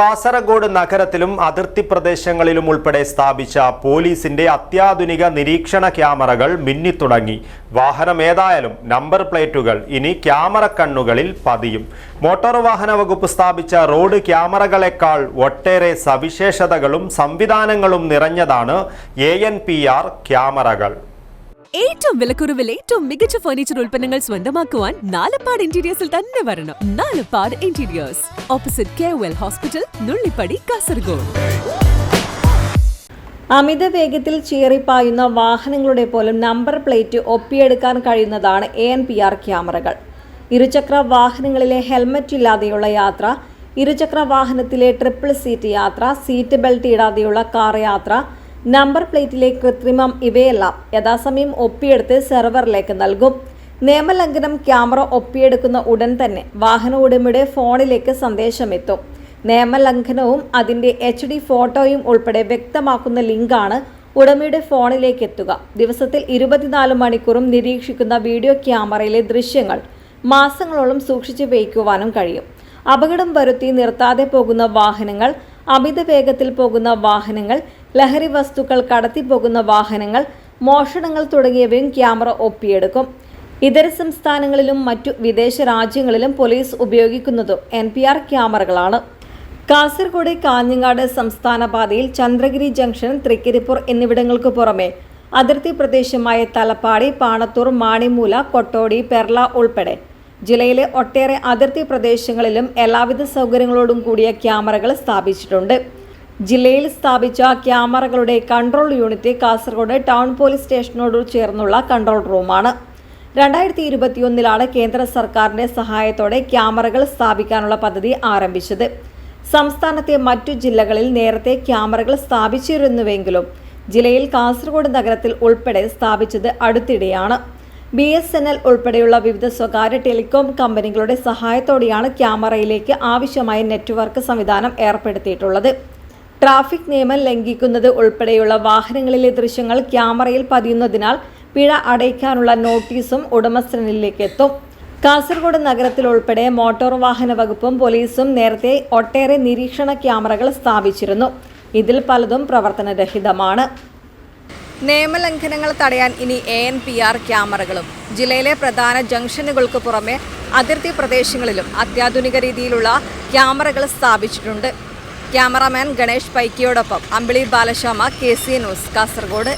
കാസർഗോഡ് നഗരത്തിലും അതിർത്തി പ്രദേശങ്ങളിലും ഉൾപ്പെടെ സ്ഥാപിച്ച പോലീസിന്റെ അത്യാധുനിക നിരീക്ഷണ ക്യാമറകൾ മിന്നിത്തുടങ്ങി. വാഹനം ഏതായാലും നമ്പർ പ്ലേറ്റുകൾ ഇനി ക്യാമറ കണ്ണുകളിൽ പതിയും. മോട്ടോർ വാഹന വകുപ്പ് സ്ഥാപിച്ച റോഡ് ക്യാമറകളെക്കാൾ ഒട്ടേറെ സവിശേഷതകളും സംവിധാനങ്ങളും നിറഞ്ഞതാണ് എ ക്യാമറകൾ. ഏറ്റവും വിലക്കുറവിൽ ഏറ്റവും മികച്ച ഫർണിച്ചർ ഉൽപ്പന്നങ്ങൾ സ്വന്തമാക്കുവാൻ നാലപ്പാട് ഇന്റീരിയേഴ്സിൽ തന്നെ വരണം. Nalappad interiors opposite K well hospital Nullippady Kasaragod. അമിത വേഗത്തിൽ ചീറിപ്പായുന്ന വാഹനങ്ങളുടെ പോലും നമ്പർ പ്ലേറ്റ് ഒപ്പിയെടുക്കാൻ കഴിയുന്നതാണ് എ എൻ പി ആർ ക്യാമറകൾ. ഇരുചക്ര വാഹനങ്ങളിലെ ഹെൽമറ്റ് ഇല്ലാതെയുള്ള യാത്ര ഇരുചക്ര വാഹനത്തിലെ ട്രിപ്പിൾ സീറ്റ് യാത്ര സീറ്റ് ബെൽറ്റ് ഇടാതെയുള്ള കാർ യാത്ര നമ്പർ പ്ലേറ്റിലെ കൃത്രിമം ഇവയെല്ലാം. യഥാസമയം ഒപ്പിയെടുത്ത് സെർവറിലേക്ക് നൽകും. നിയമലംഘനം ക്യാമറ ഒപ്പിയെടുക്കുന്ന ഉടൻ തന്നെ വാഹന ഉടമയുടെ ഫോണിലേക്ക് സന്ദേശം എത്തും നിയമലംഘനവും അതിന്റെ എച്ച് ഡി ഫോട്ടോയും ഉൾപ്പെടെ വ്യക്തമാക്കുന്ന ലിങ്കാണ് ഉടമയുടെ ഫോണിലേക്ക് എത്തുക. ദിവസത്തിൽ ഇരുപത്തിനാല് മണിക്കൂറും നിരീക്ഷിക്കുന്ന വീഡിയോ ക്യാമറയിലെ ദൃശ്യങ്ങൾ മാസങ്ങളോളം സൂക്ഷിച്ചു വയ്ക്കുവാനും കഴിയും. അപകടം വരുത്തി നിർത്താതെ പോകുന്ന വാഹനങ്ങൾ അമിത വേഗത്തിൽ പോകുന്ന വാഹനങ്ങൾ ലഹരി വസ്തുക്കൾ കടത്തിപ്പോകുന്ന വാഹനങ്ങൾ മോഷണങ്ങൾ തുടങ്ങിയവയും ക്യാമറ ഒപ്പിയെടുക്കും. ഇതര സംസ്ഥാനങ്ങളിലും മറ്റു വിദേശ രാജ്യങ്ങളിലും പോലീസ് ഉപയോഗിക്കുന്നതും എൻ പി ആർ ക്യാമറകളാണ്. കാസർഗോഡ് കാഞ്ഞങ്ങാട് സംസ്ഥാന പാതയിൽ ചന്ദ്രഗിരി ജംഗ്ഷൻ തൃക്കരിപ്പൂർ എന്നിവിടങ്ങൾക്ക് പുറമെ അതിർത്തി പ്രദേശമായ തലപ്പാടി പാണത്തൂർ മാണിമൂല കൊട്ടോടി പെർള ഉൾപ്പെടെ ജില്ലയിലെ ഒട്ടേറെ അതിർത്തി പ്രദേശങ്ങളിലും എല്ലാവിധ സൗകര്യങ്ങളോടും കൂടിയ ക്യാമറകൾ സ്ഥാപിച്ചിട്ടുണ്ട്. ജില്ലയിൽ സ്ഥാപിച്ച ക്യാമറകളുടെ control unit Kasaragod town police സ്റ്റേഷനോട് ചേർന്നുള്ള കൺട്രോൾ റൂമാണ്. രണ്ടായിരത്തി ഇരുപത്തിയൊന്നിലാണ് കേന്ദ്ര സർക്കാരിന്റെ സഹായത്തോടെ ക്യാമറകൾ സ്ഥാപിക്കാനുള്ള പദ്ധതി ആരംഭിച്ചത്. സംസ്ഥാനത്തെ മറ്റു ജില്ലകളിൽ നേരത്തെ ക്യാമറകൾ സ്ഥാപിച്ചിരുന്നുവെങ്കിലും ജില്ലയിൽ കാസർഗോഡ് നഗരത്തിൽ ഉൾപ്പെടെ സ്ഥാപിച്ചത് അടുത്തിടെയാണ്. ബി എസ് എൻ എൽ ഉൾപ്പെടെയുള്ള വിവിധ സ്വകാര്യ ടെലികോം കമ്പനികളുടെ സഹായത്തോടെയാണ് ക്യാമറയിലേക്ക് ആവശ്യമായ നെറ്റ്വർക്ക് സംവിധാനം ഏർപ്പെടുത്തിയിട്ടുള്ളത്. ട്രാഫിക് നിയമം ലംഘിക്കുന്നത് ഉൾപ്പെടെയുള്ള വാഹനങ്ങളിലെ ദൃശ്യങ്ങൾ ക്യാമറയിൽ പതിയുന്നതിനാൽ പിഴ അടയ്ക്കാനുള്ള നോട്ടീസും ഉടമസ്ഥനിലേക്ക് എത്തും. കാസർഗോഡ് നഗരത്തിൽ ഉൾപ്പെടെ മോട്ടോർ വാഹന വകുപ്പും പോലീസും നേരത്തെ ഒട്ടേറെ നിരീക്ഷണ ക്യാമറകൾ സ്ഥാപിച്ചിരുന്നു. ഇതിൽ പലതും പ്രവർത്തനരഹിതമാണ്. നിയമലംഘനങ്ങൾ തടയാൻ ഇനി എ എൻ പി ആർ ക്യാമറകളും ജില്ലയിലെ പ്രധാന ജംഗ്ഷനുകൾക്ക് പുറമെ അതിർത്തി പ്രദേശങ്ങളിലും അത്യാധുനിക രീതിയിലുള്ള ക്യാമറകൾ സ്ഥാപിച്ചിട്ടുണ്ട്. Cameraman Ganesh പൈക്കിയോടൊപ്പം Ambili Balashama K C news Kasaragod.